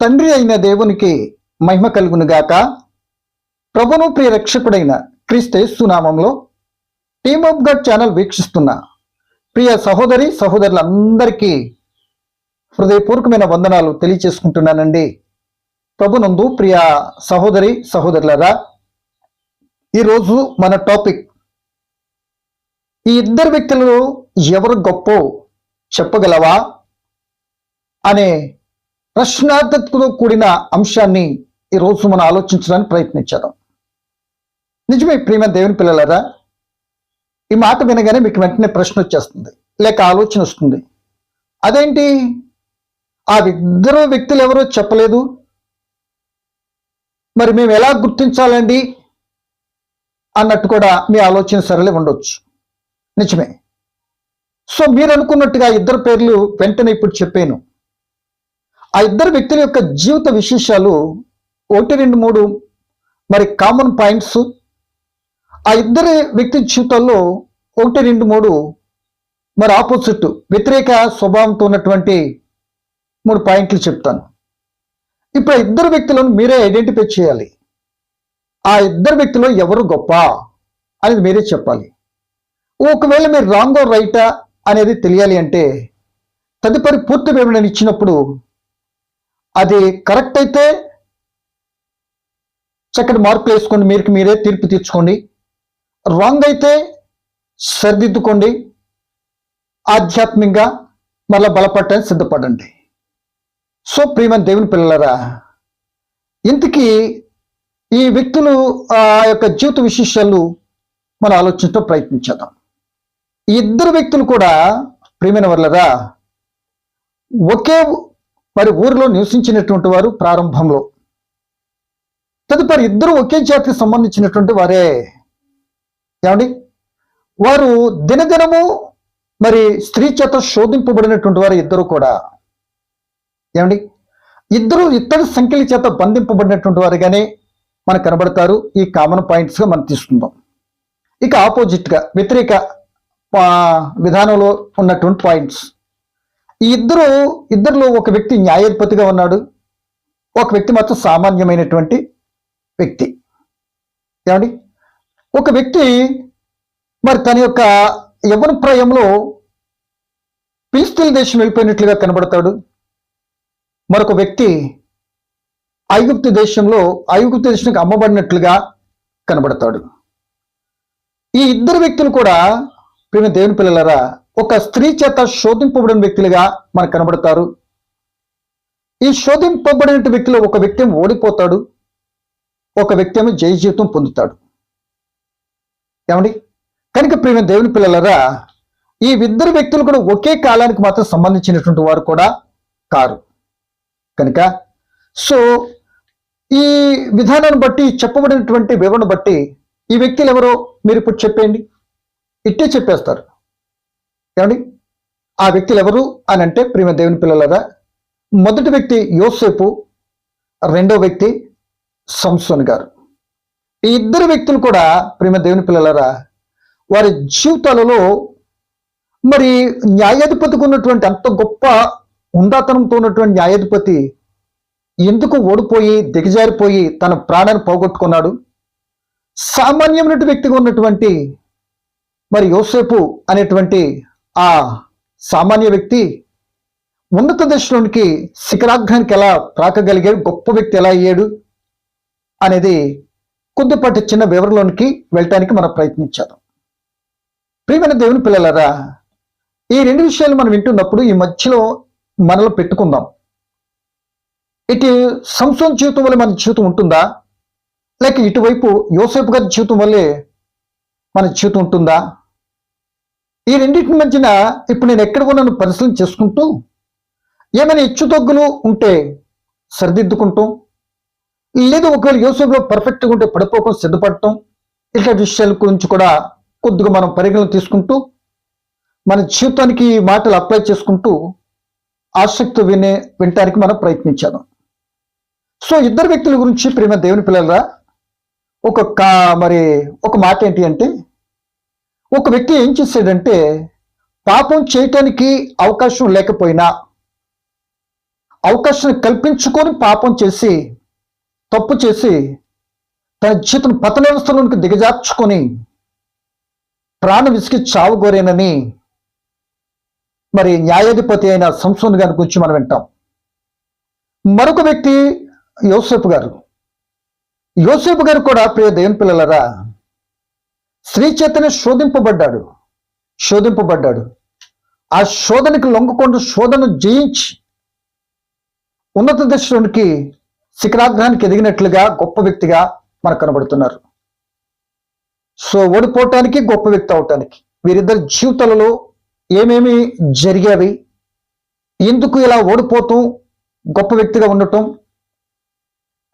తండ్రి అయిన దేవునికి మహిమ కలుగునుగాక. ప్రభును ప్రియ రక్షకుడైన క్రీస్తు సునామంలో టీమ్ ఆఫ్ గడ్ ఛానల్ వీక్షిస్తున్న ప్రియ సహోదరి సహోదరులందరికీ హృదయపూర్వకమైన వందనాలు తెలియచేసుకుంటున్నానండి. ప్రభునందు ప్రియ సహోదరి సహోదరులరా ఈరోజు మన టాపిక్ ఈ ఇద్దరు వ్యక్తులు ఎవరు గొప్ప చెప్పగలవా? అనే ప్రశ్నార్థతతో కూడిన అంశాన్ని ఈరోజు మనం ఆలోచించడానికి ప్రయత్నించాం నిజమే ప్రేమ దేవుని పిల్లలరా ఈ మాట వినగానే మీకు వెంటనే ప్రశ్న వచ్చేస్తుంది లేక ఆలోచన వస్తుంది. అదేంటి? ఆ ఇద్దరు వ్యక్తులు ఎవరో చెప్పలేదు. మరి మేము ఎలా గుర్తించాలండి? అన్నట్టు కూడా మీ ఆలోచన సరళి ఉండొచ్చు. నిజమే. సో మీరు అనుకున్నట్టుగా ఇద్దరు పేర్లు వెంటనే ఇప్పుడు చెప్పాను. ఆ ఇద్దరు వ్యక్తుల యొక్క జీవిత విశేషాలు ఒకటి రెండు మూడు మరి కామన్ పాయింట్స్ ఆ ఇద్దరి వ్యక్తి జీవితాల్లో ఒకటి రెండు మూడు మరి ఆపోజిట్ వ్యతిరేక స్వభావంతో ఉన్నటువంటి మూడు పాయింట్లు చెప్తాను. ఇప్పుడు ఆ ఇద్దరు వ్యక్తులను మీరే ఐడెంటిఫై చేయాలి. ఆ ఇద్దరు వ్యక్తులు ఎవరు గొప్ప అనేది మీరే చెప్పాలి. ఒకవేళ మీరు రాంగో రైటా అనేది తెలియాలి అంటే తదుపరి పూర్తి వివరణ ఇచ్చినప్పుడు అది కరెక్ట్ అయితే చక్కటి మార్పులు వేసుకోండి. మీరు మీరే తీర్పు తీర్చుకోండి. రాంగ్ అయితే సరిదిద్దుకోండి. ఆధ్యాత్మికంగా మళ్ళీ బలపడటానికి సిద్ధపడండి. సో ప్రియమ దేవుని పిల్లలరా ఇంతకీ ఈ వ్యక్తులు ఆ యొక్క జీవిత విశేషాలు మనం ఆలోచించడం ప్రయత్నించేద్దాం ఈ ఇద్దరు వ్యక్తులు కూడా ప్రియమైన వాళ్ళరా ఒకే మరి ఊరిలో నివసించినటువంటి వారు ప్రారంభంలో. తదుపరి ఇద్దరు ఒకే జాతికి సంబంధించినటువంటి వారే. ఏమండి? వారు దినదినము మరి స్త్రీ చేత శోధింపబడినటువంటి వారు ఇద్దరు కూడా. ఏమండి? ఇద్దరు ఇతర సంఖ్యల చేత బంధింపబడినటువంటి వారుగానే మనకు కనబడతారు. ఈ కామన్ పాయింట్స్గా మనం తీసుకుందాం. ఇక ఆపోజిట్గా వ్యతిరేక విధానంలో ఉన్నటువంటి పాయింట్స్. ఈ ఇద్దరు ఇద్దరిలో ఒక వ్యక్తి న్యాయాధిపతిగా ఉన్నాడు. ఒక వ్యక్తి మాత్రం సామాన్యమైనటువంటి వ్యక్తి. ఏమండి? ఒక వ్యక్తి మరి తన యొక్క యవన ప్రాయంలో ఫిలిస్తీన్ దేశం వెళ్ళిపోయినట్లుగా కనబడతాడు. మరొక వ్యక్తి ఐగుప్తు దేశంలో ఐగుప్తు దేశానికి అమ్మబడినట్లుగా కనబడతాడు. ఈ ఇద్దరు వ్యక్తులు కూడా ప్రేమ దేవుని పిల్లలరా ఒక స్త్రీ చేత శోధింపబడిన వ్యక్తులుగా మనకు కనబడతారు. ఈ శోధింపబడిన వ్యక్తిలో ఒక వ్యక్తి ఓడిపోతాడు. ఒక వ్యక్తి ఏమో జయ జీవితం పొందుతాడు. ఏమండి? కనుక ప్రేమ దేవుని పిల్లలరా ఈ ఇద్దరు వ్యక్తులు కూడా ఒకే కాలానికి మాత్రం సంబంధించినటువంటి వారు కూడా కారు. కనుక సో ఈ విధానాన్ని బట్టి చెప్పబడినటువంటి వివరణ బట్టి ఈ వ్యక్తులు ఎవరో మీరు ఇప్పుడు చెప్పేయండి. ఇట్టే చెప్పేస్తారు. ఏమండి? ఆ వ్యక్తులు ఎవరు అని అంటే ప్రేమ దేవుని పిల్లలరా మొదటి వ్యక్తి యోసేపు రెండో వ్యక్తి సంసోన్ గారు. ఈ ఇద్దరు వ్యక్తులు కూడా ప్రేమ దేవుని పిల్లలరా వారి జీవితాలలో మరి న్యాయాధిపతికి ఉన్నటువంటి అంత గొప్ప ఉందాతనంతో ఉన్నటువంటి న్యాయాధిపతి ఎందుకు ఓడిపోయి దిగజారిపోయి తన ప్రాణాన్ని పోగొట్టుకున్నాడు? సామాన్యమైన వ్యక్తిగా ఉన్నటువంటి మరి యోసేపు అనేటువంటి ఆ సామాన్య వ్యక్తి ఉన్నత దశలోనికి శిఖరాగ్రానికి ఎలా రాకగలిగాడు గొప్ప వ్యక్తి ఎలా అయ్యాడు అనేది కొద్దిపాటి చిన్న వివరంలోనికి వెళ్ళటానికి మనం ప్రయత్నించాం ప్రియమైన దేవుని పిల్లలరా ఈ రెండు విషయాలు మనం వింటున్నప్పుడు ఈ మధ్యలో మనలో పెట్టుకుందాం. ఇటు సంసోన్ జీవితం వల్ల మన జీవితం ఉంటుందా? లేక ఇటువైపు యోసేపు గారి జీవితం వల్లే మన జీవితం ఉంటుందా? ఈ రెండింటి మధ్యన ఇప్పుడు నేను ఎక్కడ ఉన్నాను పరిశీలన చేసుకుంటూ ఏమైనా హెచ్చుతగ్గులు ఉంటే సరిదిద్దుకుంటాం లేదు ఒకవేళ యోసేపులో పర్ఫెక్ట్గా ఉంటే పడిపోకుండా సిద్ధపడటం ఇట్లాంటి విషయాల గురించి కూడా కొద్దిగా మనం పరిగణన తీసుకుంటూ మన జీవితానికి మాటలు అప్లై చేసుకుంటూ ఆసక్తి వినే వినటానికి మనం ప్రయత్నించాను. సో ఇద్దరు వ్యక్తుల గురించి ప్రేమ దేవుని పిల్లల ఒక కా మరి ఒక మాట ఏంటి అంటే ఒక వ్యక్తి ఏం చేశాడంటే పాపం చేయటానికి అవకాశం లేకపోయినా అవకాశం కల్పించుకొని పాపం చేసి తప్పు చేసి తన జీవితం పతన వ్యవస్థలోనికి దిగజార్చుకొని ప్రాణ విసిగి చావుగోరేనని మరి న్యాయాధిపతి అయిన సంసోన్ గారి గురించి మనం వింటాం. మరొక వ్యక్తి యోసేపు గారు. యోసేపు గారు కూడా ప్రియ దేవుని పిల్లలరా స్త్రీ చేతనే శోధింపబడ్డాడు. శోధింపబడ్డాడు. ఆ శోధనకి లొంగకుండా శోధన జయించి ఉన్నత దశలోనికి శిఖరాగ్రహానికి ఎదిగినట్లుగా గొప్ప వ్యక్తిగా మనకు కనబడుతున్నారు. సో ఓడిపోవటానికి గొప్ప వ్యక్తి అవటానికి వీరిద్దరి జీవితాలలో ఏమేమి జరిగేవి? ఎందుకు ఇలా ఓడిపోతూ గొప్ప వ్యక్తిగా ఉండటం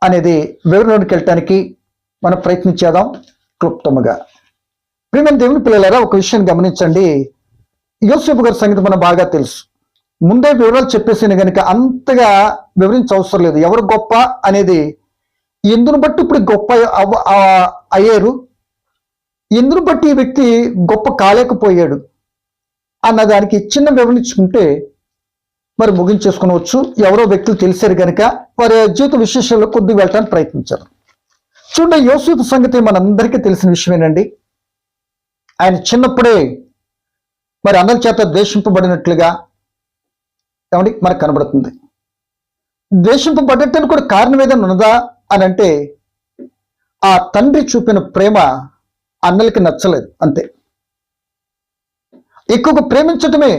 అనేది వివరణలోకి వెళ్ళటానికి మనం ప్రయత్నించేదాం క్లుప్తముగా ప్రియమైన దేవుని పిల్లలారా ఒక విషయాన్ని గమనించండి. యోసేపు గారి సంగతి మనకు బాగా తెలుసు. ముందే వివరాలు చెప్పేసిన కనుక అంతగా వివరించ అవసరం లేదు. ఎవరు గొప్ప అనేది ఎందును బట్టి ఇప్పుడు గొప్ప అయ్యారు? ఎందును బట్టి ఈ వ్యక్తి గొప్ప కాలేకపోయాడు? అన్న దానికి చిన్న వివరించుకుంటే మరి ముగించేసుకోవచ్చు ఎవరో వ్యక్తులు తెలిసారు కనుక వారి జీవిత విశేషాల్లో కొద్దిగా వెళ్ళడానికి ప్రయత్నించారు. చూడండి యోసేపు సంగతి మనందరికీ తెలిసిన విషయమేనండి ఆయన చిన్నప్పుడే మరి అందరి చేత ద్వేషింపబడినట్లుగా ఏమండి? మనకు కనబడుతుంది. ద్వేషింపబడటానికి కూడా కారణం ఏదైనా ఉన్నదా అని అంటే ఆ తండ్రి చూపిన ప్రేమ అన్నలకి నచ్చలేదు అంతే. ఎక్కువగా ప్రేమించటమే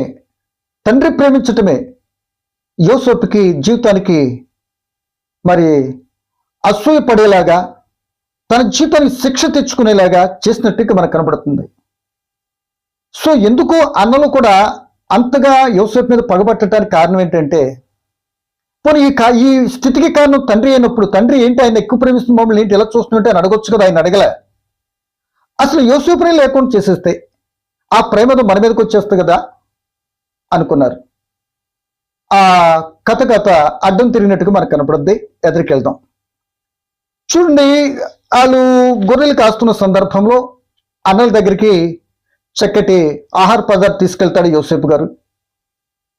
తండ్రి ప్రేమించటమే యోసోపుకి జీవితానికి మరి అసూయ పడేలాగా తన జీవితానికి శిక్ష తెచ్చుకునేలాగా చేసినట్టుగా మనకు కనబడుతుంది. సో ఎందుకు అన్నలు కూడా అంతగా యోసేపు మీద పగబట్టడానికి కారణం ఏంటంటే పోనీ ఈ కా ఈ స్థితికి కారణం తండ్రి అయినప్పుడు తండ్రి ఏంటి ఆయన ఎక్కువ ప్రేమిస్తున్న మమ్మల్ని ఏంటి ఎలా చూస్తుంటే ఆయన అడగొచ్చు కదా ఆయన అడగలే. అసలు యోసేపునే లేకుండా చేసేస్తే ఆ ప్రేమతో మన మీదకి వచ్చేస్తుంది కదా అనుకున్నారు. ఆ కథ కథ అడ్డం తిరిగినట్టుగా మనకు కనపడుద్ది. ఎదురికెళ్దాం చూడండి వాళ్ళు గొర్రెలు కాస్తున్న సందర్భంలో అన్నల దగ్గరికి చక్కటి ఆహార పదార్థం తీసుకెళ్తాడు యోసేపు గారు.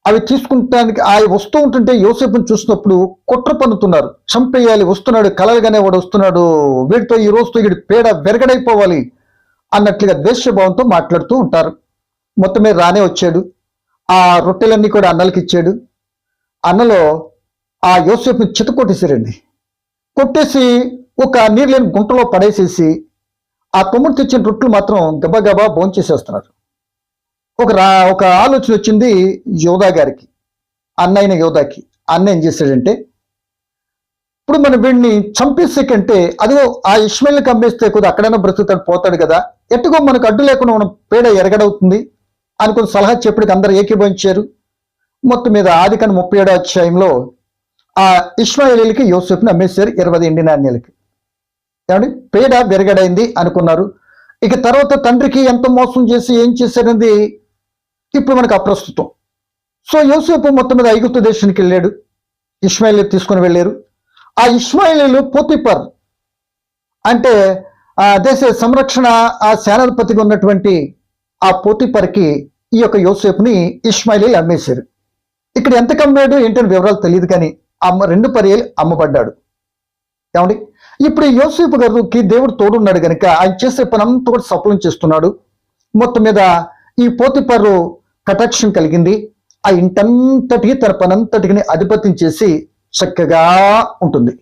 అవి తీసుకుంటానికి ఆ వస్తూ ఉంటుంటే యోసేపుని చూసినప్పుడు కుట్ర పన్నుతున్నారు. చంపేయాలి వస్తున్నాడు కలలుగానే వాడు వస్తున్నాడు. వీడితో ఈ రోజుతో వీడి పేడ వెరగడైపోవాలి అన్నట్లుగా ద్వేషభావంతో మాట్లాడుతూ ఉంటారు. మొత్తమే రానే వచ్చాడు. ఆ రొట్టెలన్నీ కూడా అన్నలకి ఇచ్చాడు. అన్నలో ఆ యోసేపుని చిత కొట్టేసారండి కొట్టేసి ఒక నీరు లేని గుంటలో పడేసేసి ఆ తమ్ముడు తెచ్చిన రొట్లు మాత్రం గబగబా భోంచేసేస్తున్నారు ఒక రా ఒక ఆలోచన వచ్చింది యోధా గారికి అన్నయ్యన యోధాకి. అన్న ఏం చేశాడంటే ఇప్పుడు మనం వీడిని చంపేసే కంటే అదిగో ఆ ఇస్మాయిల్కి అమ్మేస్తే కొద్దిగా అక్కడైనా బ్రతుకుతాడు పోతాడు కదా. ఎట్టుగో మనకు అడ్డు లేకుండా మనం పేడ ఎరగడవుతుంది అనుకుని సలహా చెప్పడానికి అందరు ఏకీభవించారు. మొత్తం మీద ఆది కన్నా ముప్పై ఏడో అధ్యాయంలో ఆ ఇష్మాయిలీలకి యోసెఫ్ని అమ్మేశారు ఇరవై ఎండి నాణ్యాలకి ఏమండి? పేడ విరగడైంది అనుకున్నారు. ఇక తర్వాత తండ్రికి ఎంత మోసం చేసి ఏం చేశారనేది ఇప్పుడు మనకు అప్రస్తుతం. సో యోసేపు మొత్తం మీద ఐగుప్తు దేశానికి వెళ్ళాడు. ఇస్మాయిల్ తీసుకుని వెళ్ళారు. ఆ ఇస్మాయిలీలు పోతిపర్ అంటే ఆ దేశ సంరక్షణ ఆ సేనాధిపతిగా ఉన్నటువంటి ఆ పోతిపర్కి ఈ యొక్క యోసేపుని ఇస్మాయిలీలు అమ్మేశారు. ఇక్కడ ఎంత కమ్మాడు ఏంటని వివరాలు తెలియదు కానీ అమ్మ రెండు పర్యాలు అమ్మబడ్డాడు. ఏమండి? ఇప్పుడు యోసేపు గారికి దేవుడు తోడున్నాడు కనుక ఆయన చేసే పని కూడా సఫలం చేస్తున్నాడు. మొత్తం మీద ఈ పోతిపర్రు కటాక్షం కలిగింది. ఆ ఇంటంతటికి తన పనంతటికి అధిపత్యం చేసి చక్కగా ఉంటుంది.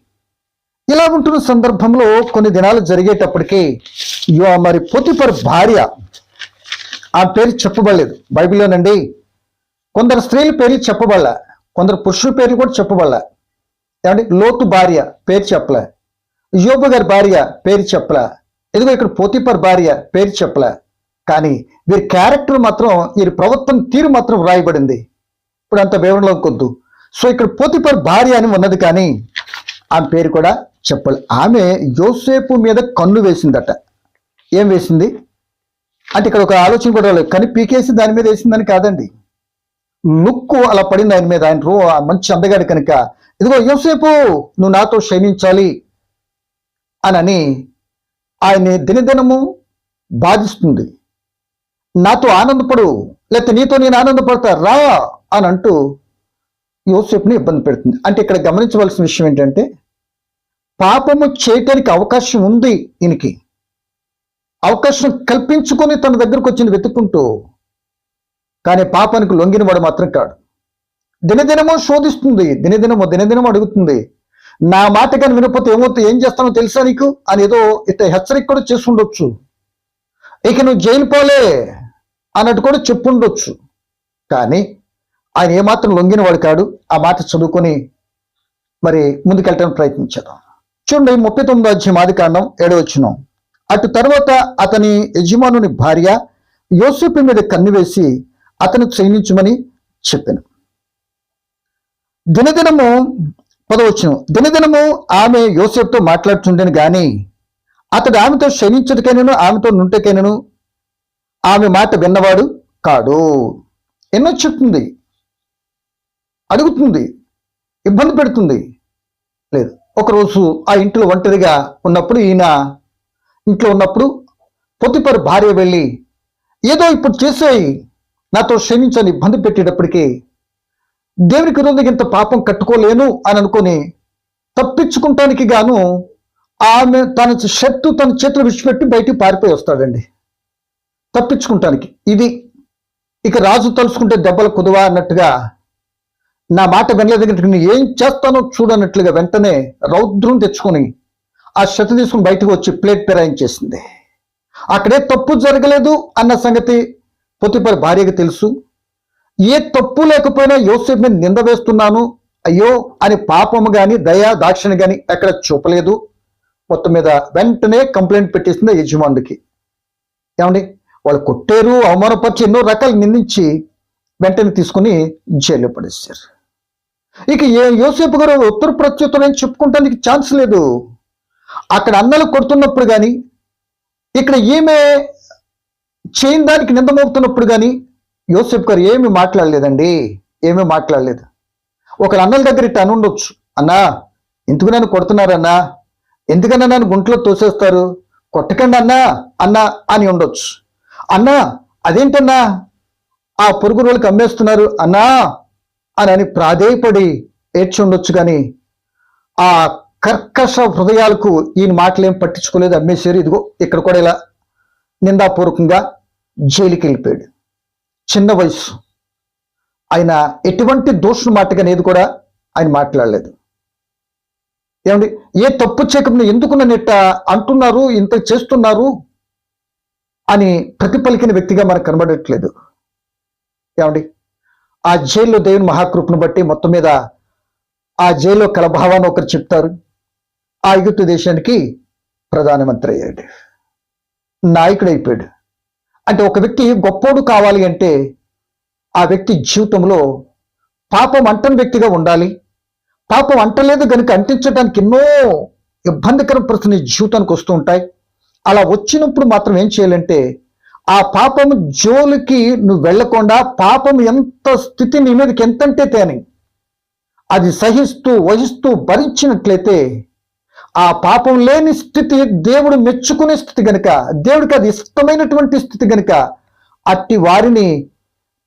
ఇలా ఉంటున్న సందర్భంలో కొన్ని దినాలు జరిగేటప్పటికీ యో- మరి పోతిపర్ భార్య ఆ పేరు చెప్పబడలేదు. బైబిల్లోనండి కొందరు స్త్రీల పేర్లు చెప్పబడలే కొందరు పురుషుల పేర్లు కూడా చెప్పబడలే. ఏమంటే లోతు భార్య పేరు చెప్పలే. యోబు గారి భార్య పేరు చెప్పలే. ఇదిగో ఇక్కడ పోతిపర్ భార్య పేరు చెప్పలే. కానీ వీరి క్యారెక్టర్ మాత్రం వీరి ప్రవర్తన తీరు మాత్రం రాయబడింది ఇప్పుడు అంత వివరణలో కొద్దు సో ఇక్కడ పోతిపర్ భార్య అని ఉన్నది కానీ ఆమె పేరు కూడా చెప్పలే. ఆమె యోసేపు మీద కన్ను వేసిందట. ఏం వేసింది? అంటే ఇక్కడ ఒక ఆలోచన కూడా లేదు. కానీ పీకేసి దాని మీద వేసిందని కాదండి. లుక్కు అలా పడింది ఆయన మీద. ఆయన రో మంచి అందగాడు కనుక. ఇదిగో యోసేపు నువ్వు నాతో క్షమించాలి. అనని ఆయన్ని దినదినము బాధిస్తుంది. నాతో ఆనందపడు లేకపోతే నీతో నేను ఆనందపడతా రా అని అంటూ యోసేపుని ఇబ్బంది పెడుతుంది. అంటే ఇక్కడ గమనించవలసిన విషయం ఏంటంటే పాపము చేయటానికి అవకాశం ఉంది ఈయనకి. అవకాశం కల్పించుకొని తన దగ్గరకు వచ్చింది వెతుక్కుంటూ కానీ పాపానికి లొంగిన వాడు మాత్రం కాడు. దినదినమో శోధిస్తుంది దినదినమో దినదినమో అడుగుతుంది. నా మాట కానీ వినకపోతే ఏమవుతుంది? ఏం చేస్తానో తెలుసా నీకు? అని ఏదో ఇట్లా హెచ్చరిక కూడా చేసి ఉండొచ్చు ఇక నువ్వు జైలు పోలే అన్నట్టు కూడా చెప్పుండొచ్చు. కానీ ఆయన ఏమాత్రం లొంగిన వాడు కాడు. ఆ మాట చదువుకొని మరి ముందుకెళ్ళడానికి ప్రయత్నించాడు చూడండి ముప్పై తొమ్మిదో అధ్యాయం ఆది కాండం ఏడో అటు తర్వాత అతని యజమానుని భార్య యోసేపు మీద కన్ను వేసి అతను క్షయించమని చెప్పాను. దినదినము పదవచ్చును. దినదినము ఆమె యోసేపుతో మాట్లాడుతుండేను గాని అతడు ఆమెతో క్షమించుటకైనను ఆమెతో నుంటకైనను ఆమె మాట విన్నవాడు కాడు. ఎన్నో చెప్తుంది. అడుగుతుంది. ఇబ్బంది పెడుతుంది. లేదు. ఒకరోజు ఆ ఇంట్లో ఒంటరిగా ఉన్నప్పుడు ఈయన ఇంట్లో ఉన్నప్పుడు పొత్తిపరు భార్య వెళ్ళి ఏదో ఇప్పుడు చేసేయి. నాతో క్షమించని ఇబ్బంది పెట్టేటప్పటికీ దేవునికి విరోధంగా ఇంత పాపం కట్టుకోలేను అని అనుకొని తప్పించుకుంటానికి గాను ఆమె తన శత్రు తన చేతులు విడిచిపెట్టి బయటికి పారిపోయి వస్తాడండి. తప్పించుకుంటానికి. ఇది ఇక రాజు తలుచుకుంటే దెబ్బలు కుదవా అన్నట్టుగా నా మాట వినలేదు నేను ఏం చేస్తానో చూడనట్లుగా వెంటనే రౌద్రం తెచ్చుకొని ఆ శత తీసుకుని బయటకు వచ్చి ప్లేట్ పెరాయించేసింది అక్కడే తప్పు జరగలేదు అన్న సంగతి పొత్తిపరి భార్యకు తెలుసు. ఏ తప్పు లేకపోయినా యోసేపు మీద నింద వేస్తున్నాను. అయ్యో అని పాపము గాని దయా దాక్షిణ గాని ఎక్కడ చూపలేదు. మొత్తం మీద వెంటనే కంప్లైంట్ పెట్టేసింది యజమానుడికి. ఏమండి? వాళ్ళు కొట్టారు అవమానపరిచి ఎన్నో రకాలు నిందించి వెంటనే తీసుకుని జైల్లో పడేశారు. ఇక ఏ యోసేపు గారు ఉత్తర ప్రత్యుత్తరం చెప్పుకుంటానికి ఛాన్స్ లేదు. అక్కడ అన్నలు కొడుతున్నప్పుడు కానీ ఇక్కడ ఈమె చేయని దానికి నింద మోపుతున్నప్పుడు కానీ యోసెఫ్ గారు ఏమి మాట్లాడలేదండి? ఏమీ మాట్లాడలేదు. ఒకరు అన్నల దగ్గర ఇట్ట అనుండొచ్చు. అన్నా ఎందుకు నన్ను కొడుతున్నారన్నా? ఎందుకన్నా నన్ను గుంట్లో తోసేస్తారు? కొట్టకండి అన్నా అన్నా అని ఉండొచ్చు. అన్నా అదేంటన్నా? ఆ పొరుగు రోజులకు అమ్మేస్తున్నారు అన్నా అని అని ప్రాధేయపడి ఏడ్చి ఉండొచ్చు కానీ ఆ కర్కశ హృదయాలకు ఈయన మాటలు పట్టించుకోలేదు. అమ్మేశారు. ఇదిగో ఇక్కడ కూడా ఇలా నిందాపూర్వకంగా జైలుకి వెళ్ళిపోయాడు చిన్న వయసు ఆయన ఎటువంటి దోషం మాటగానేది కూడా ఆయన మాట్లాడలేదు. ఏమండి ఏ తప్పు చేయకుండా ఎందుకు నెట్ట అంటున్నారు ఇంత చేస్తున్నారు అని ప్రతిపలికిన వ్యక్తిగా మనకు కనబడట్లేదు. ఏమండి ఆ జైల్లో దేవుని మహాకృపను బట్టి మొత్తం మీద ఆ జైల్లో కలభావాన్ని ఒకరు చెప్తారు. ఆ ఐగుప్తు దేశానికి ప్రధానమంత్రి అయ్యాడు. నాయకుడు అయిపోయాడు. అంటే ఒక వ్యక్తి గొప్పోడు కావాలి అంటే ఆ వ్యక్తి జీవితంలో పాపం అంటని వ్యక్తిగా ఉండాలి. పాపం అంటలేదు కనుక అంటించడానికి ఎన్నో ఇబ్బందికర పరిస్థితులు జీవితానికి వస్తూ ఉంటాయి. అలా వచ్చినప్పుడు మాత్రం ఏం చేయాలంటే ఆ పాపం జోలికి నువ్వు వెళ్ళకుండా పాపం ఎంత స్థితి నీ మీదకి ఎంతంటే తేని. అది సహిస్తూ వహిస్తూ భరించినట్లయితే ఆ పాపం లేని స్థితి దేవుడు మెచ్చుకునే స్థితి గనుక దేవుడికి అది ఇష్టమైనటువంటి స్థితి గనుక అట్టి వారిని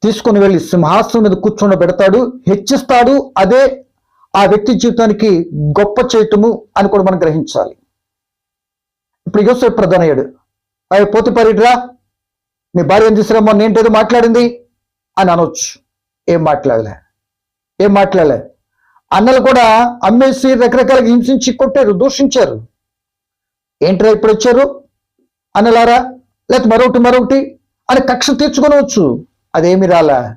తీసుకుని వెళ్ళి సింహాసనం మీద కూర్చోబెడతాడు హెచ్చిస్తాడు అదే ఆ వ్యక్తి జీవితానికి గొప్ప చేయటము అని కూడా మనం గ్రహించాలి. ఇప్పుడు యోసేపు ప్రధానయ్యాడు అవి పోతి పరిడ్రా నీ భార్య ఏం తీసుకురమ్మా నేంటేదో మాట్లాడింది అని అనొచ్చు. ఏం మాట్లాడలే? ఏం మాట్లాడలే? అన్నలు కూడా అమ్మేసి రకరకాలుగా హింసించి కొట్టారు దూషించారు. ఏంట్రా ఇప్పుడు వచ్చారు? అన్నలారా లేకపోతే మరొకటి మరొకటి అని కక్ష తీర్చుకొనవచ్చు అదేమి రాలా?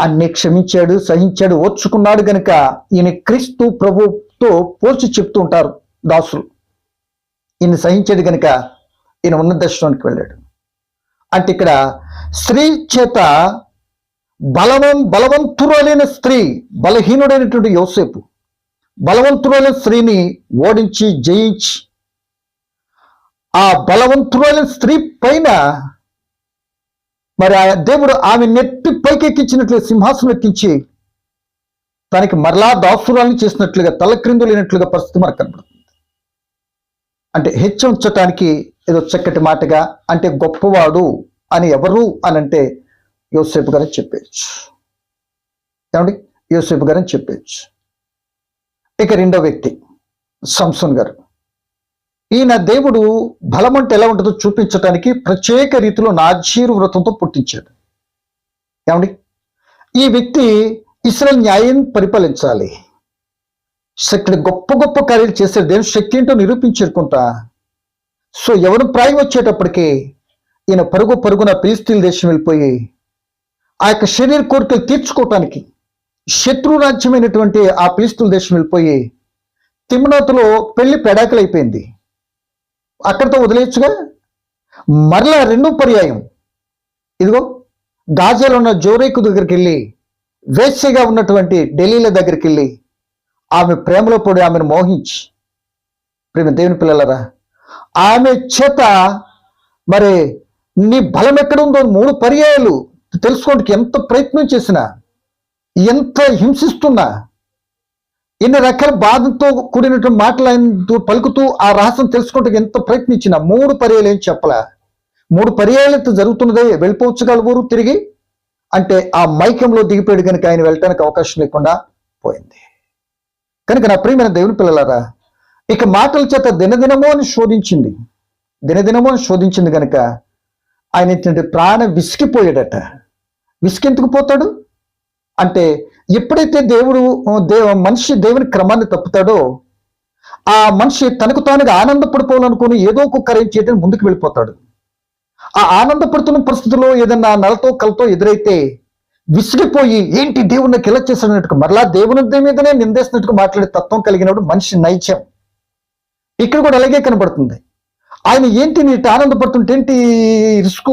అన్ని క్షమించాడు సహించాడు ఓర్చుకున్నాడు గనుక ఈయన క్రీస్తు ప్రభుతో పోల్చి చెప్తూ ఉంటారు దాసులు. ఈయన సహించాడు గనుక ఈయన ఉన్న దర్శనానికి వెళ్ళాడు. అంటే ఇక్కడ స్త్రీ చేత బలవం బలవంతురాలైన స్త్రీ బలహీనుడైనటువంటి యోసేపు. బలవంతురాలైన స్త్రీని ఓడించి జయించి ఆ బలవంతురాలైన స్త్రీ పైన మరి ఆ దేవుడు ఆమె నెట్టి పైకెక్కించినట్లు సింహాసనం ఎక్కించి తనకి మరలా దాసురాల్ని చేసినట్లుగా తలక్రిందులైనట్లుగా పరిస్థితి మనకు కనబడుతుంది అంటే హెచ్చరించటానికి ఏదో చక్కటి మాటగా అంటే గొప్పవాడు అని ఎవరు అని అంటే యోసేపు గారని చెప్పేయచ్చు. ఏమండి? యోసేపు గారని చెప్పేయచ్చు. ఇక రెండో వ్యక్తి సంసన్ గారు. ఈయన దేవుడు బలం అంటే ఎలా ఉంటుందో చూపించడానికి ప్రత్యేక రీతిలో నాజీరు వ్రతంతో పుట్టించాడు. ఏమండి? ఈ వ్యక్తి ఇస్రాయల్ న్యాయం పరిపాలించాలి. ఇక్కడ గొప్ప గొప్ప కార్యాలు చేశారు దేవుని శక్తి ఏంటో నిరూపించేరుకుంటా. సో ఎవరు ప్రాయం వచ్చేటప్పటికి ఈయన పరుగు పరుగున పిలిస్తీన్ దేశం వెళ్ళిపోయి ఆ యొక్క శరీర కోరికలు తీర్చుకోవటానికి శత్రు రాజ్యమైనటువంటి ఆ పిలిస్తుల దేశం వెళ్ళిపోయి తిమ్మనాథులో పెళ్ళి పెడాకలైపోయింది. అక్కడితో వదిలేయచ్చుగా. మరలా రెండో పర్యాయం. ఇదిగో గాజాలో ఉన్న జోరేకు దగ్గరికి వెళ్ళి వేశ్యగా ఉన్నటువంటి ఢిల్లీల దగ్గరికి వెళ్ళి ఆమె ప్రేమలో పడి ఆమెను మోహించి ప్రేమ దేవుని పిల్లలరా ఆమె చేత మరి నీ బలం ఎక్కడుందో మూడు పర్యాయాలు తెలుసుకోవడానికి ఎంత ప్రయత్నం చేసినా ఎంత హింసిస్తున్నా ఎన్ని రకాల బాధతో కూడినటువంటి మాటలు ఆయన పలుకుతూ ఆ రహస్యం తెలుసుకోవడానికి ఎంత ప్రయత్నించినా మూడు పర్యాలు ఏం చెప్పలా? మూడు పర్యాలు జరుగుతున్నదే వెళ్ళిపోవచ్చు కలవరు తిరిగి? అంటే ఆ మైకంలో దిగిపోయాడు కనుక ఆయన వెళ్ళటానికి అవకాశం లేకుండా పోయింది. కనుక నా ప్రియమైన దేవుని పిల్లలారా ఇక మాటల చేత దినదినమో అని శోధించింది. దినదినమో అని శోధించింది కనుక ఆయన ఏంటంటే ప్రాణ విసిగిపోయాడట. విసుకెందుకు పోతాడు? అంటే ఎప్పుడైతే దేవుడు దేవ మనిషి దేవుని క్రమాన్ని తప్పుతాడో ఆ మనిషి తనకు తానుగా ఆనందపడిపోవాలనుకుని ఏదో ఒక కార్యం చేయడం ముందుకు వెళ్ళిపోతాడు. ఆ ఆనందపడుతున్న పరిస్థితుల్లో ఏదన్నా నలతో కలతో ఎదురైతే విసిగిపోయి ఏంటి దేవుడు నాకు ఇలా మరలా దేవుని మీదనే నిందేసినట్టుగా మాట్లాడే తత్వం కలిగినప్పుడు మనిషి నైత్యం ఇక్కడ కూడా అలాగే కనబడుతుంది. ఆయన ఏంటి నీటి ఆనందపడుతుంటే ఏంటి రిస్క్?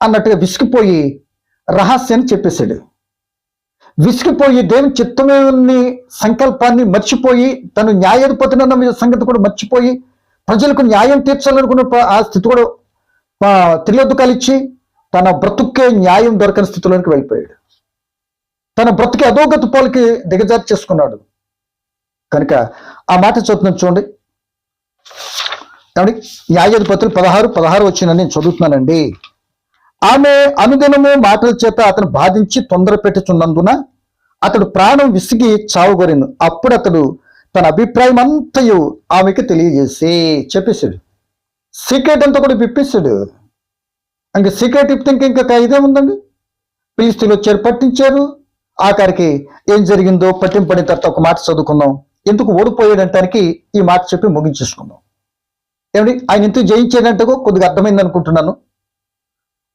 అన్నట్టుగా విసిగిపోయి రహస్యాన్ని చెప్పేశాడు. విసిగిపోయి దేవుని చిత్తమేని సంకల్పాన్ని మర్చిపోయి తను న్యాయాధిపతినన్న సంగతి కూడా మర్చిపోయి ప్రజలకు న్యాయం తీర్చాలనుకున్న ఆ స్థితి కూడా త్రిలోదుకాలు ఇచ్చి తన బ్రతుక్కే న్యాయం దొరకని స్థితిలోనికి వెళ్ళిపోయాడు. తన బ్రతుకి అధోగతి పోలికి దిగజారి చేసుకున్నాడు. కనుక ఆ మాట చదువుతున్నాం చూడండి. కాబట్టి న్యాయాధిపతులు పదహారు పదహారు వచ్చిందని నేను చదువుతున్నానండి. ఆమె అనుదినము మాటల చేత అతను బాధించి తొందర పెట్టుచున్నందున అతడు ప్రాణం విసిగి చావుగొరిను. అప్పుడు అతడు తన అభిప్రాయం అంతయు ఆమెకి తెలియజేసి చెప్పేశాడు. సీక్రెట్ అంతా కూడా విప్పేశాడు. ఇంకా సీక్రెట్ ఇప్పితే ఇంకా ఇంకా ఇదే ఉందండి. పిలిస్తీలు వచ్చారు పట్టించారు ఆఖరికి ఏం జరిగిందో పట్టింపడిన తర్వాత ఒక మాట చదువుకుందాం. ఎందుకు ఓడిపోయాడంటానికి ఈ మాట చెప్పి ముగించేసుకుందాం. ఏమండి? ఆయన ఎందుకు జయించాడంటే కొద్దిగా అర్థమైంది అనుకుంటున్నాను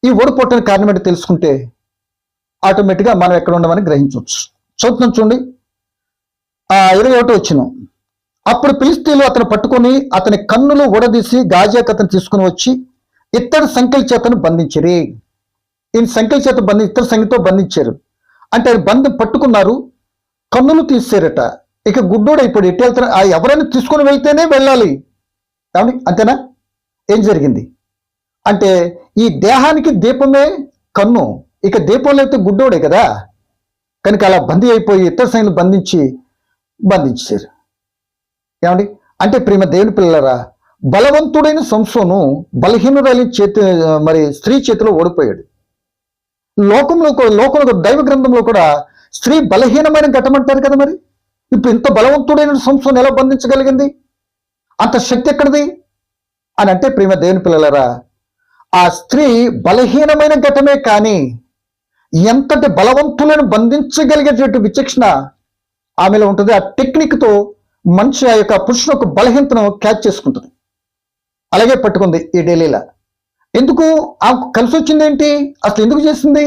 ఈ ఓడిపోవటానికి కారణం ఏంటో తెలుసుకుంటే ఆటోమేటిక్గా మనం ఎక్కడ ఉండమని గ్రహించవచ్చు. చూద్దాం చూడండి. ఆ ఇరవై ఒకటి వచ్చిన. అప్పుడు పిలిస్తీలు అతను పట్టుకొని అతని కన్నులు ఊడదీసి గాజాకు అతను తీసుకుని వచ్చి ఇత్తడి సంఖ్యల చేతను బంధించిరి. ఈయన సంఖ్యల చేత బంధి ఇతర సంఖ్యతో బంధించారు. అంటే ఆయన బంధం పట్టుకున్నారు కన్నులు తీసేరట. ఇక గుడ్డోడు ఇప్పుడు ఎట్టి వెళ్తారు ఆ ఎవరైనా తీసుకొని వెళ్తేనే వెళ్ళాలి. ఏమండి? అంతేనా? ఏం జరిగింది? అంటే ఈ దేహానికి దీపమే కన్ను. ఇక దీపం లేకపోతే గుడ్డోడే కదా. కనుక అలా బందీ అయిపోయి ఇతర సైన్యులు బంధించి బంధించారు. ఏమండి? అంటే ప్రేమ దేవుని పిల్లరా బలవంతుడైన సంసోను బలహీనురాలి చేతి మరి స్త్రీ చేతిలో ఓడిపోయాడు. లోకంలో లోకంలో దైవ గ్రంథంలో కూడా స్త్రీ బలహీనమైన ఘటమంటారు కదా మరి. ఇప్పుడు ఇంత బలవంతుడైన సంసోను ఎలా బంధించగలిగింది? అంత శక్తి ఎక్కడిది? అని అంటే ప్రేమ దేవుని పిల్లలరా ఆ స్త్రీ బలహీనమైన ఘటమే కానీ ఎంతటి బలవంతులను బంధించగలిగేటటువంటి విచక్షణ ఆమెలో ఉంటుంది. ఆ టెక్నిక్తో మనిషి ఆ యొక్క పురుషుని యొక్క బలహీనతను క్యాచ్ చేసుకుంటుంది. అలాగే పట్టుకుంది ఈ ఢిల్లీలో. ఎందుకు? ఆమెకు కలిసి వచ్చింది ఏంటి? అసలు ఎందుకు చేసింది?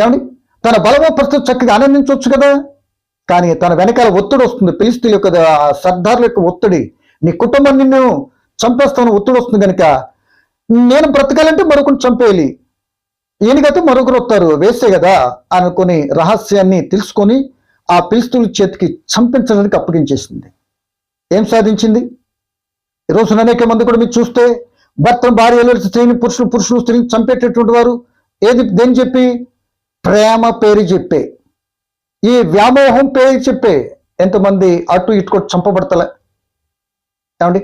ఏమండి? తన బలమో పరిస్థితి చక్కగా ఆనందించవచ్చు కదా? కానీ తన వెనకాల ఒత్తిడి వస్తుంది. పిలిస్తీల యొక్క సర్దార్ల సర్దారుల యొక్క ఒత్తిడి. నీ కుటుంబం నిన్ను చంపేస్తాను ఒత్తిడి వస్తుంది కనుక నేను బ్రతకాలంటే మరొకరిని చంపేయాలి. ఈయనకైతే మరొకరు వస్తారు. వేస్తే కదా అనుకుని రహస్యాన్ని తెలుసుకొని ఆ పిలుస్తుల చేతికి చంపించడానికి అప్పగించేసింది. ఏం సాధించింది? ఈ రోజున అనేక మంది కూడా మీరు చూస్తే భర్త భార్యలు స్త్రీని పురుషులు పురుషులు స్త్రీని చంపేటటువంటి వారు. ఏది దేని చెప్పి? ప్రేమ పేరు చెప్పే. ఈ వ్యామోహం పేరు చెప్పే ఎంతమంది అటు ఇటు కూడా చంపబడతలే. ఏమండి?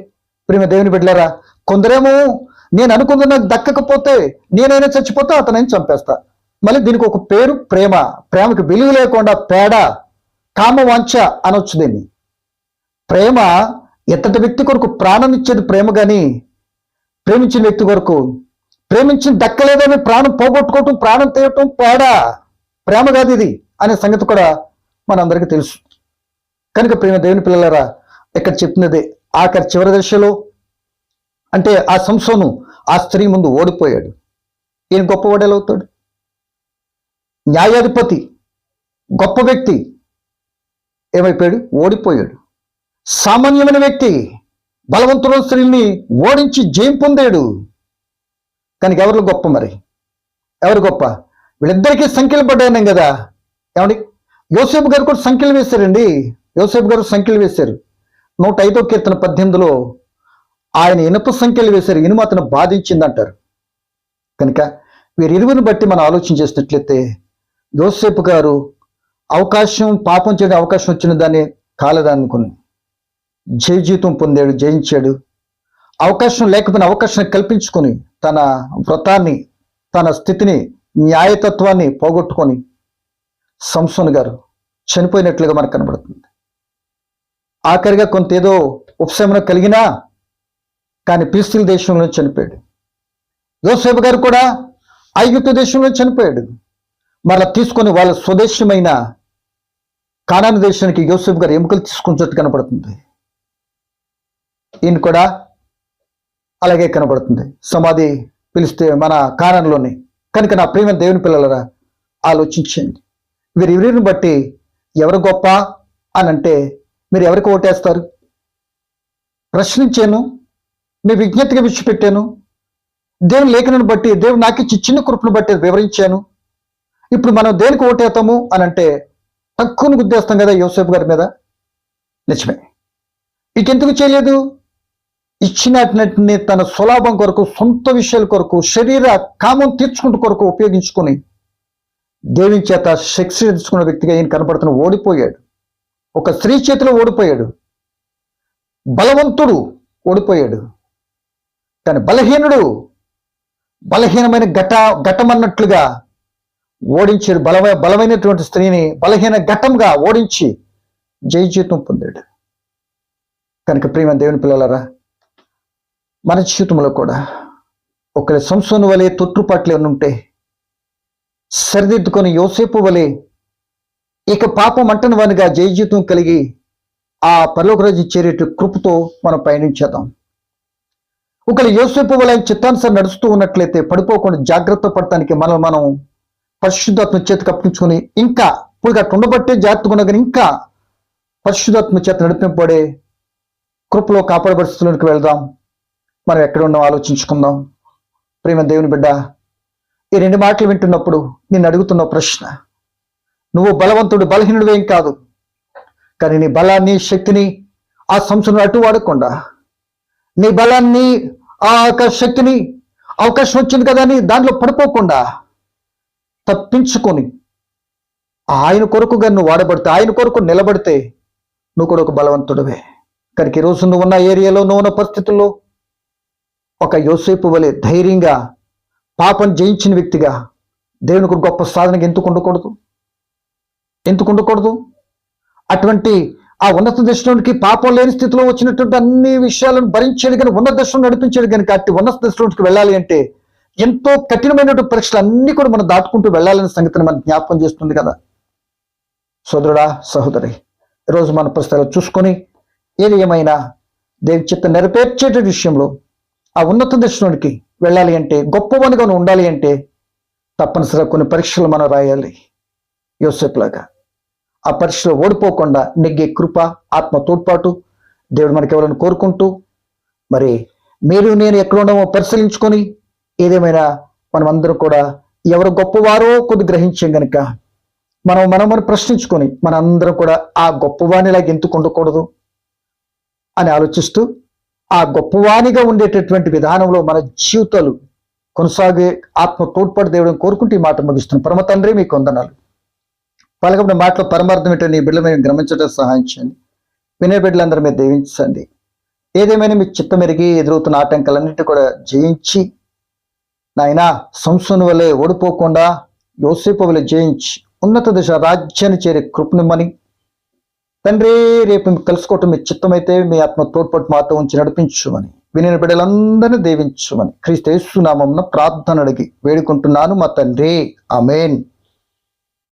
ప్రేమ దేవుని బిడ్డలారా కొందరేమో నేను అనుకుంది నాకు దక్కకపోతే నేనైనా చచ్చిపోతే అతనైనా చంపేస్తా. మళ్ళీ దీనికి ఒక పేరు ప్రేమ. ప్రేమకి విలువ లేకుండా పేడ కామవాంఛ అనొచ్చు దీన్ని. ప్రేమ ఎంతటి వ్యక్తి కొరకు ప్రాణం ఇచ్చేది ప్రేమ కానీ ప్రేమించిన వ్యక్తి కొరకు ప్రేమించిన దక్కలేదని ప్రాణం పోగొట్టుకోవటం ప్రాణం తీయటం పేడ. ప్రేమ కాదు ఇది అనే సంగతి కూడా మనందరికీ తెలుసు. కనుక ప్రేమ దేవుని పిల్లలారా ఇక్కడ చెప్పినది ఆఖరి చివరి దశలో అంటే ఆ సంసోను ఆ స్త్రీ ముందు ఓడిపోయాడు. ఈయన గొప్పవాడు ఎలా అవుతాడు? న్యాయాధిపతి గొప్ప వ్యక్తి ఏమైపోయాడు? ఓడిపోయాడు. సామాన్యమైన వ్యక్తి బలవంతుడు స్త్రీని ఓడించి జయం పొందాడు. కానీ ఎవరు గొప్ప మరి? ఎవరు గొప్ప? వీళ్ళిద్దరికీ సంఖ్యలు పడ్డాయి కదా. ఏమండి? యోసేపు గారు కూడా సంఖ్యలు వేశారండి. యోసేపు గారు సంఖ్యలు వేశారు. నూట ఐదో కీర్తన పద్దెనిమిదిలో ఆయన ఇనుప సంఖ్యలు వేశారు ఇనుము అతను బాధించిందంటారు. కనుక వీరిరువుని బట్టి మనం ఆలోచన చేసినట్లయితే యోసేపు గారు అవకాశం పాపం చేయడం అవకాశం వచ్చిన దాన్ని కాలేదనుకుని జయ జీతం పొందాడు జయించాడు. అవకాశం లేకపోయినా అవకాశం కల్పించుకొని తన వ్రతాన్ని తన స్థితిని న్యాయతత్వాన్ని పోగొట్టుకొని సంసోన్ గారు చనిపోయినట్లుగా మనకు కనబడుతుంది. ఆఖరిగా కొంత ఏదో ఉపశమనం కలిగినా కానీ పిలిస్తీన్ దేశంలో చనిపోయాడు. యోసేపు గారు కూడా ఐగుప్తు దేశంలో చనిపోయాడు. మరలా తీసుకొని వాళ్ళ స్వదేశమైన కానాను దేశానికి యోసేపు గారు ఎముకలు తీసుకున్నట్టు కనపడుతుంది ఈయన కూడా అలాగే కనబడుతుంది. సమాధి పిలిస్తే మన కారణంలోనే కనుక నా ప్రేమ దేవుని పిల్లలరా ఆలోచించండి. మీరు ఎవరిని బట్టి ఎవరు గొప్ప అని అంటే మీరు ఎవరికి ఓటేస్తారు? ప్రశ్నించాను. మీ విజ్ఞతగా విడిచిపెట్టాను. దేవుని లేఖనను బట్టి దేవుడు నాకు ఇచ్చి చిన్న కృపను బట్టి వివరించాను. ఇప్పుడు మనం దేనికి ఓటేస్తాము అని అంటే తక్కువను గుద్దేస్తాం కదా యోసేపు గారి మీద? నిజమే. ఇటెందుకు చేయలేదు? ఇచ్చినటిని తన సులాభం కొరకు సొంత విషయాల కొరకు శరీర కామం తీర్చుకుంటూ కొరకు ఉపయోగించుకొని దేవుని చేత శక్తి తెచ్చుకున్న వ్యక్తిగా ఈయన కనపడుతున్న ఓడిపోయాడు. ఒక స్త్రీ చేతిలో ఓడిపోయాడు. బలవంతుడు ఓడిపోయాడు. కానీ బలహీనుడు. బలహీనమైన ఘట ఘటమన్నట్లుగా ఓడించాడు. బలమైన బలమైనటువంటి స్త్రీని బలహీన ఘటంగా ఓడించి జయజీతం పొందాడు. కనుక ప్రేమ దేవుని పిల్లలరా మన జీవితంలో కూడా ఒకరి సంసోను వలె తొట్టుపాట్లు ఉంటే సరిదిద్దుకొని యోసేపు వలె ఇక పాపం అంటని వానిగా జయజీతం కలిగి ఆ పరలోక రోజు చేరేటి కృపతో మనం పయనించేద్దాం. ఒకవేళ యోసేపు వలయం చిత్తానుసారం నడుస్తూ ఉన్నట్లయితే పడిపోకుండా జాగ్రత్త పడటానికి మనం మనం పరిశుద్ధాత్మ చేత కప్పించుకొని ఇంకా ఇప్పుడు అట్లా ఉండబట్టే జాగ్రత్తగా ఉన్నా ఇంకా పరిశుద్ధాత్మ చేత నడిపింపబడే కృపలో కాపాడే పరిస్థితుల్లోకి వెళ్దాం. మనం ఎక్కడ ఉన్నాం ఆలోచించుకుందాం. ప్రేమ దేవుని బిడ్డ ఈ రెండు మాటలు వింటున్నప్పుడు నేను అడుగుతున్న ప్రశ్న నువ్వు బలవంతుడు బలహీనుడు ఏం కాదు కానీ నీ బలాన్ని శక్తిని ఆ సంస్థను అటు వాడకుండా నీ బలాన్ని ఆ యొక్క శక్తిని అవకాశం వచ్చింది కదా అని దాంట్లో పడిపోకుండా తప్పించుకొని ఆయన కొరకుగా నువ్వు వాడబడితే ఆయన కొరకు నిలబడితే నువ్వు కూడా ఒక బలవంతుడివే. కనుక ఈరోజు నువ్వు ఉన్న ఏరియాలో నువ్వు ఉన్న పరిస్థితుల్లో ఒక యోసేపు వలె ధైర్యంగా పాపం జయించిన వ్యక్తిగా దేవునికి గొప్ప సాధనకి ఎందుకు ఉండకూడదు? ఎందుకు ఉండకూడదు? అటువంటి ఆ ఉన్నత దర్శనానికి పాపం లేని స్థితిలో వచ్చినటువంటి అన్ని విషయాలను భరించాడు కానీ ఉన్నత దర్శనం నడిపించాడు కనుక అట్టి ఉన్నత దర్శనానికి వెళ్ళాలి అంటే ఎంతో కఠినమైనటువంటి పరీక్షలు అన్ని కూడా మనం దాటుకుంటూ వెళ్ళాలనే సంగతిని మనం జ్ఞాపకం చేస్తుంది కదా. సోదరుడా సహోదరి ఈరోజు మన పుస్తకాలు చూసుకొని ఏది ఏమైనా దేవి చిత్త నెరవేర్చేట విషయంలో ఆ ఉన్నత దర్శనానికి వెళ్ళాలి అంటే గొప్పవనిగా నువ్వు ఉండాలి అంటే తప్పనిసరిగా కొన్ని పరీక్షలు మనం రాయాలి. యోసేపులాగా. ఆ పరీక్షలో ఓడిపోకుండా నెగ్గే కృప ఆత్మ తోడ్పాటు దేవుడు మనకి ఎవరైనా కోరుకుంటూ మరి మీరు నేను ఎక్కడ ఉండమో పరిశీలించుకొని ఏదేమైనా మనం అందరం కూడా ఎవరు గొప్పవారో కొద్ది గ్రహించాం గనుక మనం మనం మనం ప్రశ్నించుకొని మన అందరం కూడా ఆ గొప్పవాణిలాగా ఎందుకు ఉండకూడదు అని ఆలోచిస్తూ ఆ గొప్పవాణిగా ఉండేటటువంటి విధానంలో మన జీవితాలు కొనసాగే ఆత్మ తోడ్పాటు దేవుడిని కోరుకుంటూ ఈ మాట ముగిస్తున్నాం. పరమ తండ్రి మీకు వందనాలు. పలకబడిన మాటలు పరమార్థం ఏంటో నీ బిడ్డలు మేము గ్రమించడం సహాయం చేయండి వినే బిడ్డలందరూ మీరు దీవించండి. ఏదేమైనా మీ చిత్తం ఎరిగి ఎదురవుతున్న ఆటంకాలన్నింటి కూడా జయించి నాయన సంస్థను వల్లే ఓడిపోకుండా యోసేపు వలె జయించి ఉన్నత దశ రాజ్యాన్ని చేరే కృపనిమ్మని తండ్రి రేపు కలుసుకోవటం మీ చిత్తమైతే మీ ఆత్మ తోడ్పాటు మాతో ఉంచి నడిపించుమని. వినిన బిడ్డలందరినీ దీవించుమని. క్రీస్తు యేసునామమున ప్రార్థన అడిగి వేడుకుంటున్నాను మా తండ్రి. ఆమెన్.